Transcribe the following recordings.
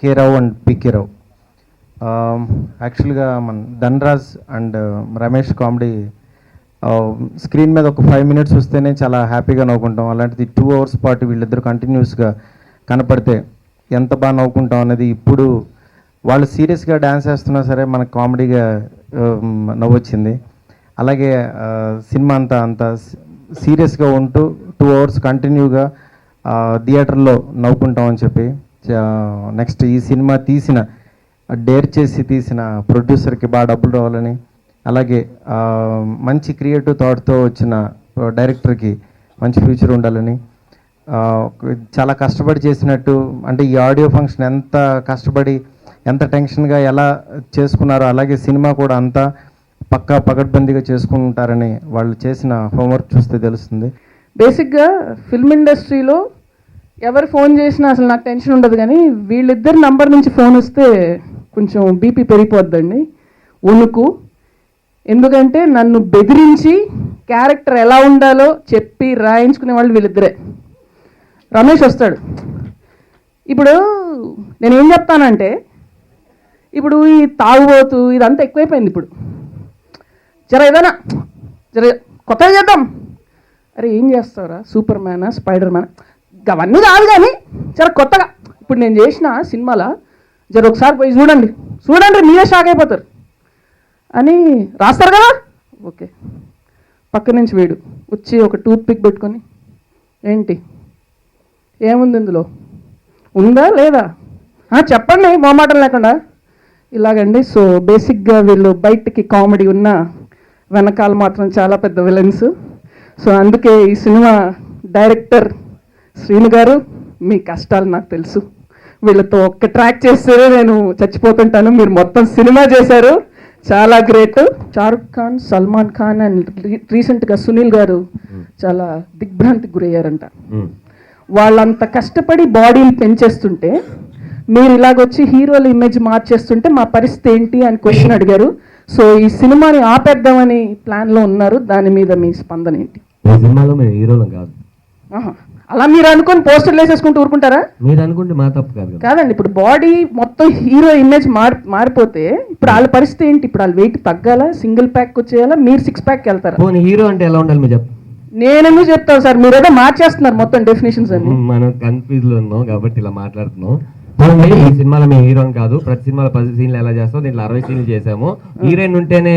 K Rao and PK Rao యాక్చువల్గా మన Dhanraj and Ramesh comedy screen మీద ఒక ఫైవ్ మినిట్స్ వస్తేనే చాలా హ్యాపీగా నవ్వుకుంటాం. అలాంటిది టూ అవర్స్ పాటు వీళ్ళిద్దరు కంటిన్యూస్గా కనపడితే ఎంత బాగా నవ్వుకుంటాం అనేది ఇప్పుడు వాళ్ళు సీరియస్గా డ్యాన్స్ వేస్తున్నా సరే మనకు కామెడీగా um, నవ్వొచ్చింది. అలాగే uh, సినిమా అంతా అంత సీరియస్గా ఉంటూ టూ అవర్స్ కంటిన్యూగా థియేటర్లో నవ్వుకుంటామని చెప్పి నెక్స్ట్ ఈ సినిమా తీసిన డేర్ చేసి తీసిన ప్రొడ్యూసర్కి బాగా డబ్బులు రావాలని అలాగే మంచి క్రియేటివ్ థాట్తో వచ్చిన డైరెక్టర్కి మంచి ఫ్యూచర్ ఉండాలని చాలా కష్టపడి చేసినట్టు అంటే ఈ ఆడియో ఫంక్షన్ ఎంత కష్టపడి ఎంత టెన్షన్గా ఎలా చేసుకున్నారో అలాగే సినిమా కూడా అంతా పక్కా పగడ్బందీగా చేసుకుంటారని వాళ్ళు చేసిన హోంవర్క్ చూస్తే తెలుస్తుంది. బేసిక్గా ఫిల్మ్ ఇండస్ట్రీలో ఎవరు ఫోన్ చేసినా అసలు నాకు టెన్షన్ ఉండదు కానీ వీళ్ళిద్దరి నంబర్ నుంచి ఫోన్ వస్తే కొంచెం బీపీ పెరిగిపోద్దండి. ఉణుకు. ఎందుకంటే నన్ను బెదిరించి క్యారెక్టర్ ఎలా ఉండాలో చెప్పి రాయించుకునే వాళ్ళు వీళ్ళిద్దరే. రమేష్ వస్తాడు. ఇప్పుడు నేను ఏం చెప్తానంటే ఇప్పుడు ఈ తాగుబోతు ఇదంతా ఎక్కువైపోయింది ఇప్పుడు. జర ఏదైనా జర కొత్తగా చేద్దాం. అరే ఏం చేస్తావురా? సూపర్ మ్యానా? Spider man? అవన్నీ కాదు కానీ చాలా కొత్తగా. ఇప్పుడు నేను చేసిన సినిమాలో జర ఒకసారి పోయి చూడండి. చూడండి మీరే షాక్ అయిపోతారు. అని రాస్తారు కదా? ఓకే. పక్క నుంచి వీడు వచ్చి ఒక టూత్ పిక్ పెట్టుకొని ఏంటి? ఏముంది ఇందులో? ఉందా లేదా? చెప్పండి మొహమాటం లేకుండా. ఇలాగండి. సో బేసిక్గా వీళ్ళు బయటికి కామెడీ ఉన్న వెనకాల మాత్రం చాలా పెద్ద విలన్స్ సో అందుకే ఈ సినిమా డైరెక్టర్ శ్రీను గారు మీ కష్టాలు నాకు తెలుసు. వీళ్ళతో ఒక్క ట్రాక్ చేస్తే నేను చచ్చిపోతుంటాను. మీరు మొత్తం సినిమా చేశారు. చాలా గ్రేట్ షారుఖ్ ఖాన్ సల్మాన్ ఖాన్ అండ్ రీసెంట్గా సునీల్ గారు చాలా దిగ్భ్రాంతికి గురయ్యారంట. వాళ్ళంత కష్టపడి బాడీని పెంచేస్తుంటే మీరు ఇలాగొచ్చి హీరోల ఇమేజ్ మార్చేస్తుంటే మా పరిస్థితి ఏంటి అని క్వశ్చన్ అడిగారు. సో ఈ సినిమాని ఆపేద్దామని ప్లాన్లో ఉన్నారు. దాని మీద మీ స్పందన ఏంటి? సినిమాలో మేము హీరోలం కాదు. ఆహా. అలా మీరు అనుకొని పోస్టర్లు వేసేసుకుంటూ ఊరుకుంటారా? మీరు అనుకుంటే మా తప్పు కాదు కదా. కాదండి ఇప్పుడు బాడీ మొత్తం హీరో ఇమేజ్ మారి మారిపోతే ఇప్పుడు వాళ్ళ పరిస్థితి ఏంటి? ఇప్పుడు వాళ్ళ వెయిట్ తగ్గాలా? సింగిల్ ప్యాక్ వచ్చేయాలా? మీరు సిక్స్ ప్యాక్ వెళ్తారా? పోనీ హీరో అంటే ఎలా ఉండాలి మీరు చెప్పు. నేను ఎందుకు చెప్తాను సార్? మీరు ఏదో మార్చేస్తున్నారు మొత్తం డెఫినేషన్స్ అన్ని. మనం కన్ఫ్యూజ్లో ఉన్నాం కాబట్టి ఇలా మాట్లాడుతున్నాం. పోనీ ఈ సినిమాలో మేము హీరో కాదు ప్రతి సినిమాలో పది సీన్లు ఎలా చేస్తాం? దీంట్లో అరవై సీన్లు చేసాము. హీరోయిన్ ఉంటేనే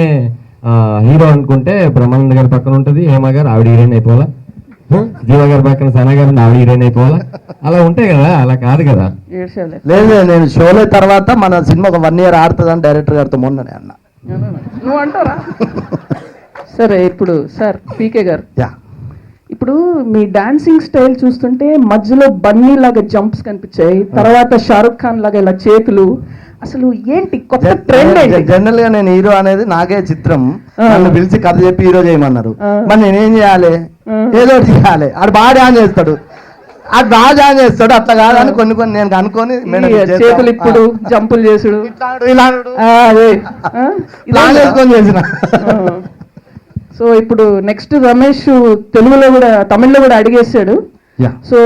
హీరో అనుకుంటే బ్రహ్మానంద గారి పక్కన ఉంటది హేమ గారు ఆవిడ హీరోయిన్ అయిపోవాలా? జీవ గారి పక్కన సనా గారు ఆవిడ హీరోయిన్ అయిపోవాలా అలా ఉంటాయి కదా అలా కాదు కదా. లేదు లేదు, నేను షోలో తర్వాత మన సినిమా ఒక వన్ ఇయర్ ఆడుతుందని డైరెక్టర్ గారితో మొన్ననే అన్న. నువ్వు అంటారా సరే ఇప్పుడు సార్ పీకే గారు. యా. ఇప్పుడు మీ డాన్సింగ్ స్టైల్ చూస్తుంటే మధ్యలో బన్నీ లాగా జంప్స్ కనిపించాయి తర్వాత షారుఖ్ ఖాన్ లాగా ఇలా చేతులు అసలు ఏంటి కొత్త ట్రెండ్ జనరల్గా నేను హీరో అనేది నాకే చిత్రం. నన్ను పిలిచి కథ చెప్పి హీరో చేయమన్నారు. మరి నేనేం చేయాలి. ఏదో చేయాలి. ఆడు బాగా డాన్స్ చేస్తాడు. ఆడు బాగా డాన్స్ చేస్తాడు. అట్లా కాదని కొన్ని కొన్ని నేను అనుకొని. చేతులు ఇప్పుడు. జంపులు చేసుడు. ఇలా? ప్లాన్ చేసుకొని చేసిన. సో ఇప్పుడు నెక్స్ట్ రమేష్ తెలుగులో కూడా తమిళ్ళో కూడా అడిగేసాడు సో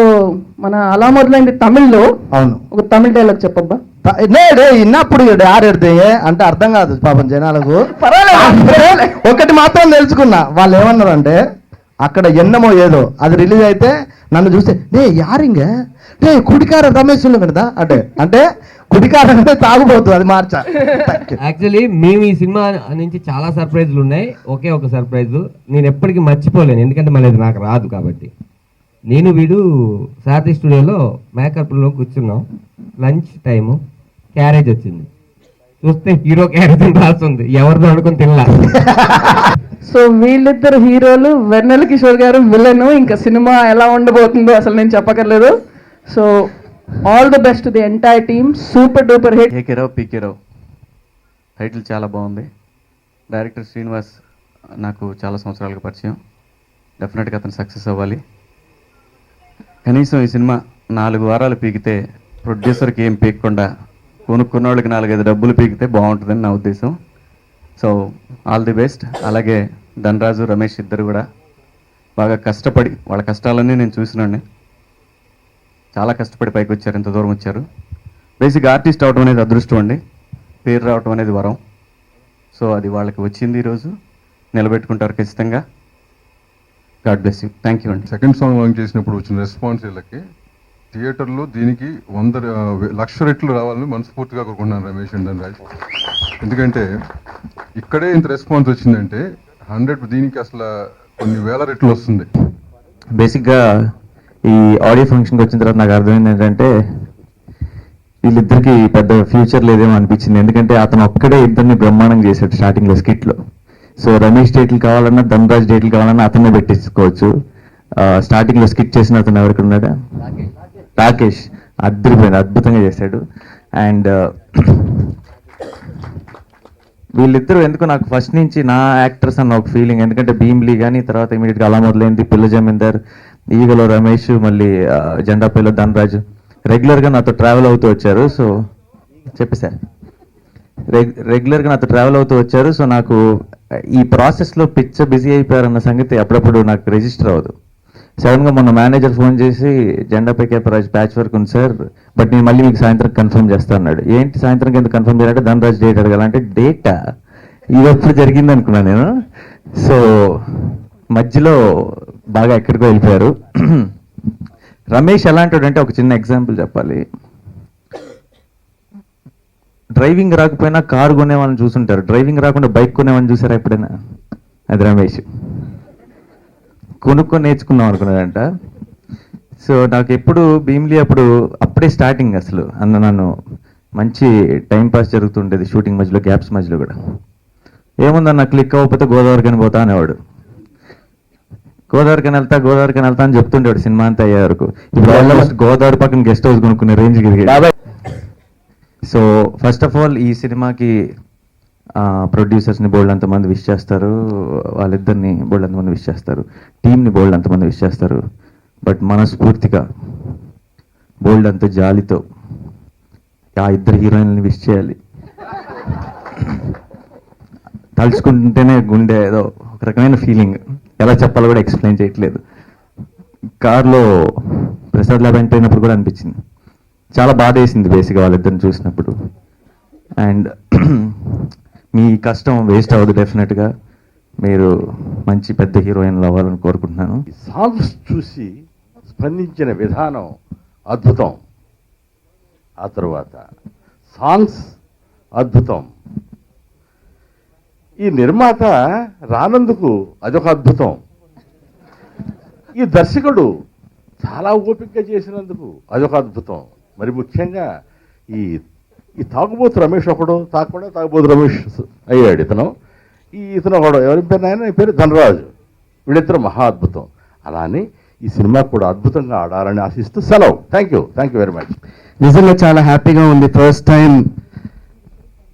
మన అలా మొదలైంది తమిళ్ళో. అవును. ఒక తమిళ డైలాగ్ చెప్పబ్బా. త- నే డే ఇన్నప్పుడు ఆడెడితే అంటే అర్థం కాదు పాపం జనాలకు. పర్వాలేదు. ఒకటి మాత్రం తెలుసుకున్నా. వాళ్ళు ఏమన్నారు అంటే అక్కడ ఎన్నమో ఏదో అది రిలీజ్ అయితే నన్ను చూస్తే డే యారింగ? డే కుడికార రమేష్ కదా అంటే అంటే కుడికార అంటే తాగుబోతు అది మార్చా. యాక్చువల్లీ మేము ఈ సినిమా నుంచి చాలా సర్ప్రైజ్లు ఉన్నాయి. ఒకే ఒక సర్ప్రైజ్ నేను ఎప్పటికీ మర్చిపోలేను. ఎందుకంటే మళ్ళీ నాకు రాదు కాబట్టి. నేను వీడు సారథి స్టూడియోలో మేకప్లో కూర్చున్నాం. Lunch time. క్యారేజ్ వచ్చింది. చూస్తే హీరో క్యారేజ్ అని రాస్తుంది ఎవరిదో అనుకుని తినలా. సో వీళ్ళిద్దరు హీరోలు వెన్నెల కిషోర్ గారు విలన్. ఇంకా సినిమా ఎలా ఉండబోతుందో అసలు నేను చెప్పక్కర్లేదు. So all the best the entire team. Super duper hit. AK Rao PK Rao title చాలా బాగుంది. డైరెక్టర్ శ్రీనివాస్ నాకు చాలా సంవత్సరాలుగా పరిచయం. డెఫినెట్గా అతను సక్సెస్ అవ్వాలి. కనీసం ఈ సినిమా నాలుగు వారాలు పీకితే ప్రొడ్యూసర్కి ఏం పీకకుండా కొనుక్కున్న వాళ్ళకి నాలుగైదు డబ్బులు పీకితే బాగుంటుందని నా ఉద్దేశం. So all the best. అలాగే ధనరాజు రమేష్ ఇద్దరు కూడా బాగా కష్టపడి వాళ్ళ కష్టాలన్నీ నేను చూసినండి చాలా కష్టపడి పైకి వచ్చారు ఇంత దూరం వచ్చారు. బేసిక్ ఆర్టిస్ట్ అవడం అనేది అదృష్టం అండి. పేరు రావడం అనేది వరం. సో అది వాళ్ళకి వచ్చింది ఈరోజు. నిలబెట్టుకుంటారు ఖచ్చితంగా. God bless you. Thank you అండి. సెకండ్ సాంగ్ లాంచ్ చేసినప్పుడు వచ్చిన రెస్పాన్స్ వీళ్ళకి. థియేటర్లో దీనికి వంద లక్ష రెట్లు రావాలని మనస్ఫూర్తిగా కోరుకుంటున్నాను రమేష్ అండ్ ధనరాజ్ ఎందుకంటే ఇక్కడే ఇంత రెస్పాన్స్ వచ్చిందంటే హండ్రెడ్ దీనికి అసలు కొన్ని వేల రెట్లు వస్తుంది. బేసిక్గా ఈ ఆడియో ఫంక్షన్కి వచ్చిన తర్వాత నాకు అర్థమైంది ఏంటంటే వీళ్ళిద్దరికి పెద్ద ఫ్యూచర్ లేదేమో అనిపించింది. ఎందుకంటే అతను ఒక్కడే ఇద్దరిని బ్రహ్మాండం చేశాడు స్టార్టింగ్లో స్కిట్లో. సో రమేష్ డేట్లు కావాలన్నా ధనరాజ్ డేట్లు కావాలన్నా అతన్నే పెట్టించుకోవచ్చు స్టార్టింగ్లో స్కిట్ చేసిన అతను ఎవరికి ఉన్నాడా? రాకేష్ అద్భుతమైన అద్భుతంగా చేశాడు. అండ్ uh, వీళ్ళిద్దరూ ఎందుకు నాకు ఫస్ట్ నుంచి నా యాక్టర్స్ అన్న ఒక ఫీలింగ్ ఎందుకంటే భీమ్లీ కానీ తర్వాత ఇమీడియట్గా అలా మొదలైంది పిల్ల జమీందర్ ఈగలో రమేష్ మళ్ళీ ఆ, జెండా పిల్ల ధనరాజు. రెగ్యులర్గా నాతో ట్రావెల్ అవుతూ వచ్చారు సో చెప్పేశారు రెగ్ రెగ్యులర్గా నాతో ట్రావెల్ అవుతూ వచ్చారు సో నాకు ఈ ప్రాసెస్లో పిచ్చ బిజీ అయిపోయారన్న సంగతి అప్పుడప్పుడు నాకు రిజిస్టర్ అవ్వదు. సడన్గా మొన్న మేనేజర్ ఫోన్ చేసి జెండా పేకేపరాజ్ ప్యాచ్ వర్క్ ఉంది సార్ బట్ నేను మళ్ళీ మీకు సాయంత్రం కన్ఫర్మ్ చేస్తా అన్నాడు. ఏంటి సాయంత్రం కింద కన్ఫర్మ్ చేయాలంటే ధనరాజ్ డేట్ అడగాలంటే డేటా. ఇది ఎప్పుడు జరిగింది అనుకున్నా నేను. సో మధ్యలో బాగా ఎక్కడికో వెళ్ళిపోయారు. రమేష్ ఎలాంటి అంటే ఒక చిన్న ఎగ్జాంపుల్ చెప్పాలి. డ్రైవింగ్ రాకపోయినా కారు కొనేవాళ్ళని చూసుంటారు. డ్రైవింగ్ రాకుండా బైక్ కొనేవాళ్ళని చూసారా ఎప్పుడైనా? అది రమేష్. కొనుక్కొని నేర్చుకుందాం అనుకున్నాడంట. సో నాకు ఎప్పుడు భీమ్లీ అప్పుడు అప్పుడే స్టార్టింగ్ అసలు. అన్న నన్ను మంచి టైం పాస్ జరుగుతుండేది షూటింగ్ మధ్యలో గ్యాప్స్ మధ్యలో కూడా. ఏముందన్న క్లిక్ అవ్వకపోతే గోదావరికని పోతా అనేవాడు. గోదావరికని వెళ్తా గోదావరికని వెళ్తా అని చెప్తుండేవాడు సినిమా అంతా అయ్యే వరకు. ఇప్పుడు ఆల్మోస్ట్ గోదావరి పక్కన గెస్ట్ హౌస్ కొనుక్కునే ఎదిగాడు సో ఫస్ట్ ఆఫ్ ఆల్ ఈ సినిమాకి ప్రొడ్యూసర్స్ని బోల్డ్ అంతమంది విష్ చేస్తారు వాళ్ళిద్దరిని బోల్డ్ అంతమంది విష్ చేస్తారు టీంని బోల్డ్ అంతమంది విష్ చేస్తారు. బట్ మనస్ఫూర్తిగా బోల్డ్ అంత జాలితో ఆ ఇద్దరు హీరోయిన్లని విష్ చేయాలి. తలుచుకుంటేనే గుండె ఏదో ఒక రకమైన ఫీలింగ్ ఎలా చెప్పాలో కూడా ఎక్స్ప్లెయిన్ చేయట్లేదు. కార్లో ప్రసాద్ ల్యాబ్ ఎంటర్ అయినప్పుడు కూడా అనిపించింది. చాలా బాధ వేసింది బేసిక్గా వాళ్ళిద్దరిని చూసినప్పుడు. అండ్ మీ కష్టం వేస్ట్ అవ్వదు డెఫినెట్గా. మీరు మంచి పెద్ద హీరోయిన్లు అవ్వాలని కోరుకుంటున్నాను. సాంగ్స్ చూసి స్పందించిన విధానం అద్భుతం. ఆ తర్వాత సాంగ్స్ అద్భుతం. ఈ నిర్మాత రానందుకు అదొక అద్భుతం. ఈ దర్శకుడు చాలా ఓపికగా చేసినందుకు అదొక అద్భుతం. మరి ముఖ్యంగా ఈ ఈ తాగుబోతు రమేష్ ఒకడు తాగకుండా తాగుబోతు రమేష్ అయ్యాడు ఇతను. ఈ ఇతను ఒకడు ఎవరి పేరు ఆయన పేరు ధనరాజు. వీళ్ళిద్దరు మహా అద్భుతం. అలానే ఈ సినిమా కూడా అద్భుతంగా ఆడాలని ఆశిస్తూ సెలవు. Thank you thank you very much నిజంగా చాలా హ్యాపీగా ఉంది. ఫస్ట్ టైం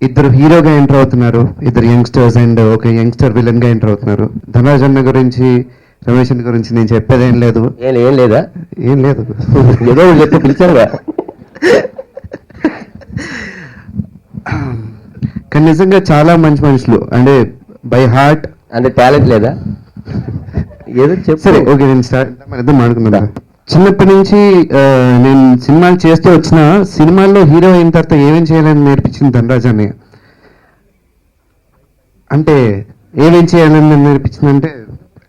ఇద్దరు హీరోగా ఎంటర్ అవుతున్నారు. ఇద్దరు యంగ్స్టర్స్ అండ్ ఒక యంగ్స్టర్ విలన్గా ఎంటర్ అవుతున్నారు. ధనరాజ్ అన్న గురించి రమేష్ అన్న గురించి నేను చెప్పేది ఏం లేదు. ఏం లేదా? ఏం లేదు. ఏదో ఒకటి చెప్పి పిలిచారుగా కానీ నిజంగా చాలా మంచి మనుషులు. అంటే బై హార్ట్ అంటే టాలెంట్ లేదా? ఏదో చెప్పు. సరే ఓకే నేను స్టార్ట్ మన ఇద్దరం చిన్నప్పటి నుంచి నేను సినిమాలు చేస్తూ వచ్చిన సినిమాల్లో హీరో అయిన తర్వాత ఏమేం చేయాలని నేర్పించింది ధనరాజ్ అన్నయ్య అంటే ఏమేం చేయాలని నేర్పించింది అంటే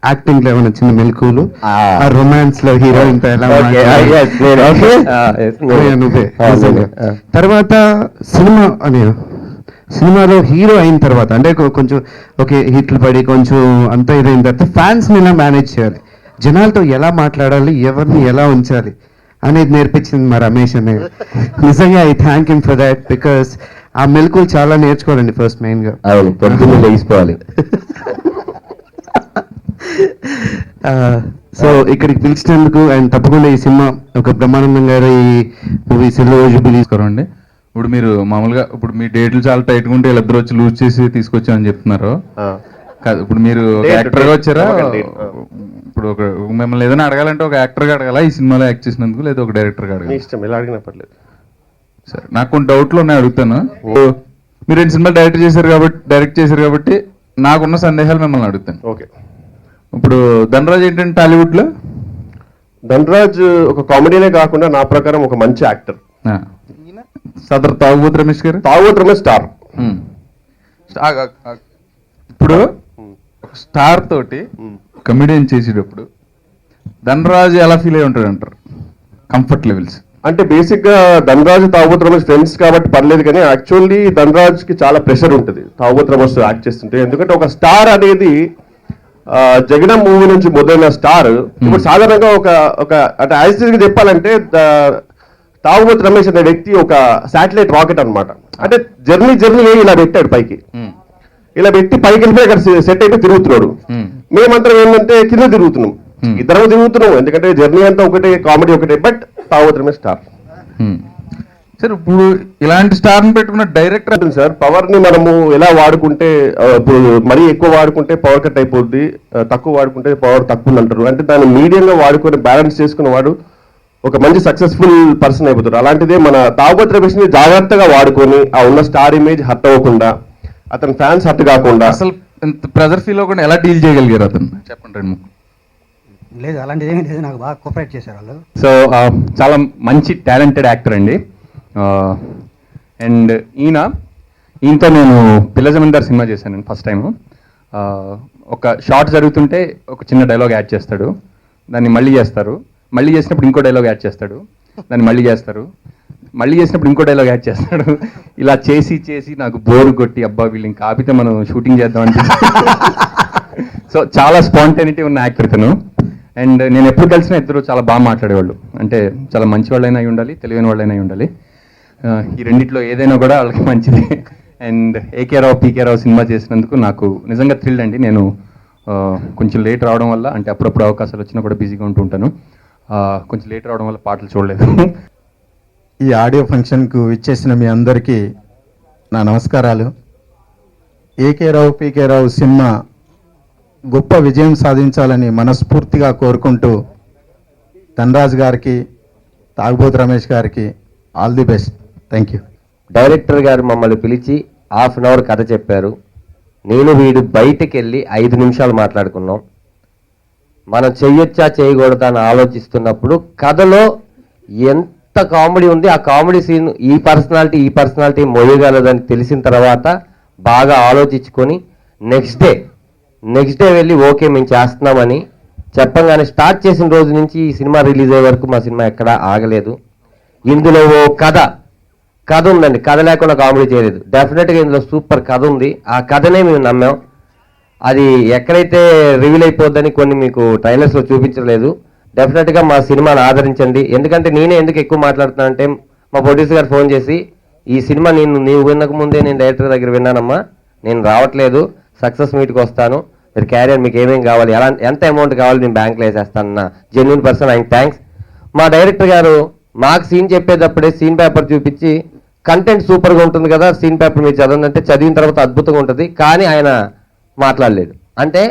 యాక్టింగ్లో ఏమైనా చిన్న మెలకువలు? ఆ. ఆ రొమాన్స్లో హీరోయిన్తో ఎలా నువ్వే. తర్వాత సినిమా అనే సినిమాలో హీరో అయిన తర్వాత అంటే కొంచెం ఓకే హిట్లు పడి కొంచెం అంతా ఇదైన తర్వాత ఫ్యాన్స్ని ఎలా మేనేజ్ చేయాలి? జనాలతో ఎలా మాట్లాడాలి? ఎవరిని ఎలా ఉంచాలి? అనేది నేర్పించింది మా రమేష్ అనే నిజంగా I thank him for that because ఆ మెలకులు చాలా నేర్చుకోవాలండి ఫస్ట్ మెయిన్గా. అవును పొద్దున్నే లేచిపోవాలి. సో ఇక్కడికి పిలిచినందుకు అండ్ తప్పకుండా ఈ సినిమా ఒక బ్రహ్మానందం గారి మూవీ సిల్వర్ జూబిలీ నమస్కారం అండి ఇప్పుడు మీరు మామూలుగా ఇప్పుడు మీ డేట్లు చాలా టైట్గా ఉంటే వీళ్ళిద్దరు వచ్చి లూజ్ చేసి తీసుకొచ్చామని చెప్తున్నారు. కాదు ఇప్పుడు మీరు ఒక యాక్టర్గా వచ్చారా? ఇప్పుడు ఒక మిమ్మల్ని ఏదైనా అడగాలంటే ఒక యాక్టర్గా అడగాలా? ఈ సినిమాలో యాక్ట్ చేసినందుకు లేదా ఒక డైరెక్టర్గా అడగాలి? ఇష్టం ఎలా అడిగినా పర్లేదు. సరే నాకు కొన్ని డౌట్లు ఉన్నాయి అడుగుతాను. మీరు రెండు సినిమాలు డైరెక్ట్ చేశారు కాబట్టి డైరెక్ట్ చేశారు కాబట్టి నాకున్న సందేహాలు మిమ్మల్ని అడుగుతాను. ఓకే. ఇప్పుడు ధనరాజ్ ఏంటంటే టాలీవుడ్లో ధనరాజ్ ఒక కామెడీనే కాకుండా నా ప్రకారం ఒక మంచి యాక్టర్. సదర్ తాగుబోతు రమేష్ గారు? తాగుబోతు రమేష్ స్టార్. ఇప్పుడు స్టార్ తోటి కమెడియన్ చేసేటప్పుడు ధనరాజు ఎలా ఫీల్ అయి ఉంటాడు అంటారు? Comfort levels. అంటే బేసిక్గా ధనరాజ్ తాగుబోతు రమేష్ ఫ్రెండ్స్ కాబట్టి పర్లేదు కానీ యాక్చువల్లీ ధనరాజ్కి చాలా ప్రెషర్ ఉంటుంది. తాగుబోతు రమేష్ యాక్ట్ చేస్తుంటే. ఎందుకంటే ఒక స్టార్ అనేది ఆ, జగడం మూవీ నుంచి మొదలైన స్టార్ ఇప్పుడు సాధారణంగా ఒక ఒక అంటే యాజ్గా చెప్పాలంటే తాగుబోతు రమేష్ అనే వ్యక్తి ఒక శాటిలైట్ రాకెట్ అన్నమాట. అంటే జర్నీ జర్నీ ఇలా పెట్టాడు పైకి. ఇలా పెట్టి పైకి వెళ్ళిపోయి అక్కడ సెట్ అయిపోయి తిరుగుతున్నాడు. మేమందరం ఏంటంటే కింద తిరుగుతున్నాం. Hmm. ఇద్దరం తిరుగుతున్నాం. ఎందుకంటే జర్నీ అంతా ఒకటే కామెడీ ఒకటే బట్ తాగుబోతు రమేష్ స్టార్. సార్ ఇప్పుడు ఇలాంటి స్టార్ని పెట్టుకున్న డైరెక్టర్ సార్ పవర్ని మనము ఎలా వాడుకుంటే ఇప్పుడు మరీ ఎక్కువ వాడుకుంటే పవర్ కట్ అయిపోద్ది తక్కువ వాడుకుంటే పవర్ తక్కువ అంటారు. అంటే దాన్ని మీడియంగా వాడుకొని బ్యాలెన్స్ చేసుకున్న వాడు ఒక మంచి సక్సెస్ఫుల్ పర్సన్ అయిపోతాడు. అలాంటిదే మన తాగుబోతు రమేష్ని జాగ్రత్తగా వాడుకొని ఆ ఉన్న స్టార్ ఇమేజ్ హర్ట్ అవ్వకుండా అతని ఫ్యాన్స్ హర్ట్ కాకుండా. అసలు ప్రెజర్ ఫీల్ అవ్వకుండా ఎలా డీల్ చేయగలిగారు అతను? చెప్పండి రెండు. లేదు అలాంటిది ఏమీ లేదు. నాకు బాగా కోఆపరేట్ చేశారు వాళ్ళు. సో చాలా మంచి టాలెంటెడ్ యాక్టర్ అండి. అండ్ ఈయన ఈయనతో నేను పిల్ల జమీందార్ సినిమా చేశాను ఫస్ట్ టైం ఒక షార్ట్ జరుగుతుంటే ఒక చిన్న డైలాగ్ యాడ్ చేస్తాడు. దాన్ని మళ్ళీ చేస్తారు. మళ్ళీ చేసినప్పుడు ఇంకో డైలాగ్ యాడ్ చేస్తాడు. దాన్ని మళ్ళీ చేస్తారు. మళ్ళీ చేసినప్పుడు ఇంకో డైలాగ్ యాడ్ చేస్తాడు. ఇలా చేసి చేసి నాకు బోర్ కొట్టి అబ్బా వీళ్ళు ఇంకా ఆపితే మనం షూటింగ్ చేద్దాం అంటే. సో చాలా స్పాంటేనిటీ ఉన్న యాక్టర్ తను అండ్ నేను ఎప్పుడు కలిసినా ఇద్దరు చాలా బాగా మాట్లాడేవాళ్ళు. అంటే చాలా మంచి వాళ్ళైనా అయి ఉండాలి తెలివైన వాళ్ళైనా అయి ఉండాలి. ఈ రెండిట్లో ఏదైనా కూడా వాళ్ళకి మంచిది. And AK Rao PK Rao cinema చేసినందుకు నాకు నిజంగా థ్రిల్ అండి. నేను కొంచెం లేట్ రావడం వల్ల అంటే అప్పుడప్పుడు అవకాశాలు వచ్చినా కూడా బిజీగా ఉంటూ ఉంటాను. కొంచెం లేట్ రావడం వల్ల పాటలు చూడలేదు. ఈ ఆడియో ఫంక్షన్కు ఇచ్చేసిన మీ అందరికీ నా నమస్కారాలు. AK Rao PK Rao cinema గొప్ప విజయం సాధించాలని మనస్ఫూర్తిగా కోరుకుంటూ ధనరాజ్ గారికి తాగుబోతు రమేష్ గారికి all the best. Thank you director గారు మమ్మల్ని పిలిచి హాఫ్ అన్ అవర్ కథ చెప్పారు. నేను వీడు బయటికి వెళ్ళి ఐదు నిమిషాలు మాట్లాడుకున్నాం. మనం చెయ్యొచ్చా చేయకూడదా అని ఆలోచిస్తున్నప్పుడు కథలో ఎంత కామెడీ ఉంది ఆ కామెడీ సీన్ ఈ పర్సనాలిటీ ఈ పర్సనాలిటీ మొయ్యగలదని తెలిసిన తర్వాత బాగా ఆలోచించుకొని నెక్స్ట్ డే నెక్స్ట్ డే వెళ్ళి ఓకే మేము చేస్తున్నామని చెప్పంగానే స్టార్ట్ చేసిన రోజు నుంచి ఈ సినిమా రిలీజ్ అయ్యే వరకు మా సినిమా ఎక్కడా ఆగలేదు. ఇందులో ఓ కథ కథ ఉందండి. కథ లేకుండా కామెడీ చేయలేదు. డెఫినెట్గా ఇందులో సూపర్ కథ ఉంది. ఆ కథనే మేము నమ్మాం. అది ఎక్కడైతే రివీల్ అయిపోద్దని కొన్ని మీకు ట్రైలర్స్లో చూపించలేదు. డెఫినెట్గా మా సినిమాను ఆదరించండి. ఎందుకంటే నేనే ఎందుకు ఎక్కువ మాట్లాడుతున్నా అంటే మా ప్రొడ్యూసర్ గారు ఫోన్ చేసి ఈ సినిమా నేను నీవు వినక ముందే నేను డైరెక్టర్ దగ్గర విన్నానమ్మా. నేను రావట్లేదు. సక్సెస్ మీట్కి వస్తాను. మీరు క్యారియర్ మీకు ఏమేమి కావాలి? ఎలా ఎంత అమౌంట్ కావాలి నేను బ్యాంక్లో వేసేస్తానన్న జెన్యున్ పర్సన్ ఆయన థ్యాంక్స్ మా డైరెక్టర్ గారు మాకు సీన్ చెప్పేటప్పుడే సీన్ పేపర్ చూపించి కంటెంట్ సూపర్గా ఉంటుంది కదా సీన్ పేపర్ మీరు చదవండి అంటే చదివిన తర్వాత అద్భుతంగా ఉంటుంది. కానీ ఆయన మాట్లాడలేడు అంటే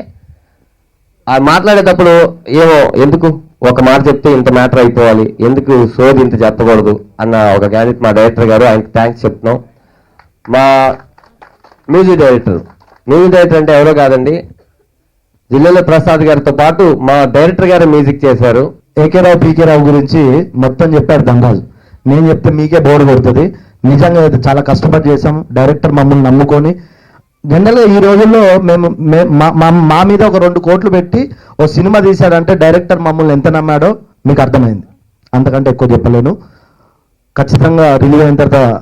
ఆ మాట్లాడేటప్పుడు ఏమో ఎందుకు ఒక మాట చెప్తే ఇంత మ్యాటర్ అయిపోవాలి ఎందుకు సోది ఇంత చెప్పకూడదు అన్న ఒక క్యాండిడేట్ మా డైరెక్టర్ గారు ఆయనకి థ్యాంక్స్ చెప్తున్నాం. మా మ్యూజిక్ డైరెక్టర్ మ్యూజిక్ డైరెక్టర్ అంటే ఎవరో కాదండి జిల్లాలో ప్రసాద్ గారితో పాటు మా డైరెక్టర్ గారు మ్యూజిక్ చేశారు. ఏకే రావు పీకే రావు గురించి మొత్తం చెప్పారు ధనరాజు నేను చెప్తే మీకే బోర్డు కొడుతుంది. నిజంగా అయితే చాలా కష్టపడి చేసాం డైరెక్టర్ మమ్మల్ని నమ్ముకొని జనరల్గా ఈ రోజుల్లో మేము మా- మా- మా మీద ఒక రెండు కోట్లు పెట్టి ఓ సినిమా తీశాడంటే డైరెక్టర్ మమ్మల్ని ఎంత నమ్మాడో మీకు అర్థమైంది. అంతకంటే ఎక్కువ చెప్పలేను. ఖచ్చితంగా రిలీజ్ అయిన తర్వాత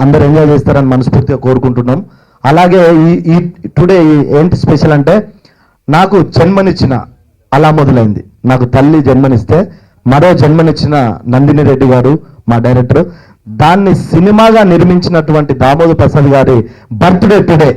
అందరు ఎంజాయ్ చేస్తారని మనస్ఫూర్తిగా కోరుకుంటున్నాం. అలాగే ఈ ఈ టుడే ఏంటి స్పెషల్ అంటే నాకు జన్మనిచ్చిన అలా మొదలైంది. నాకు తల్లి జన్మనిస్తే మరో జన్మనిచ్చిన నందిని రెడ్డి గారు మా డైరెక్టర్ దాన్ని సినిమాగా నిర్మించినటువంటి దామోదర్ ప్రసాద్ గారి బర్త్డే టుడే.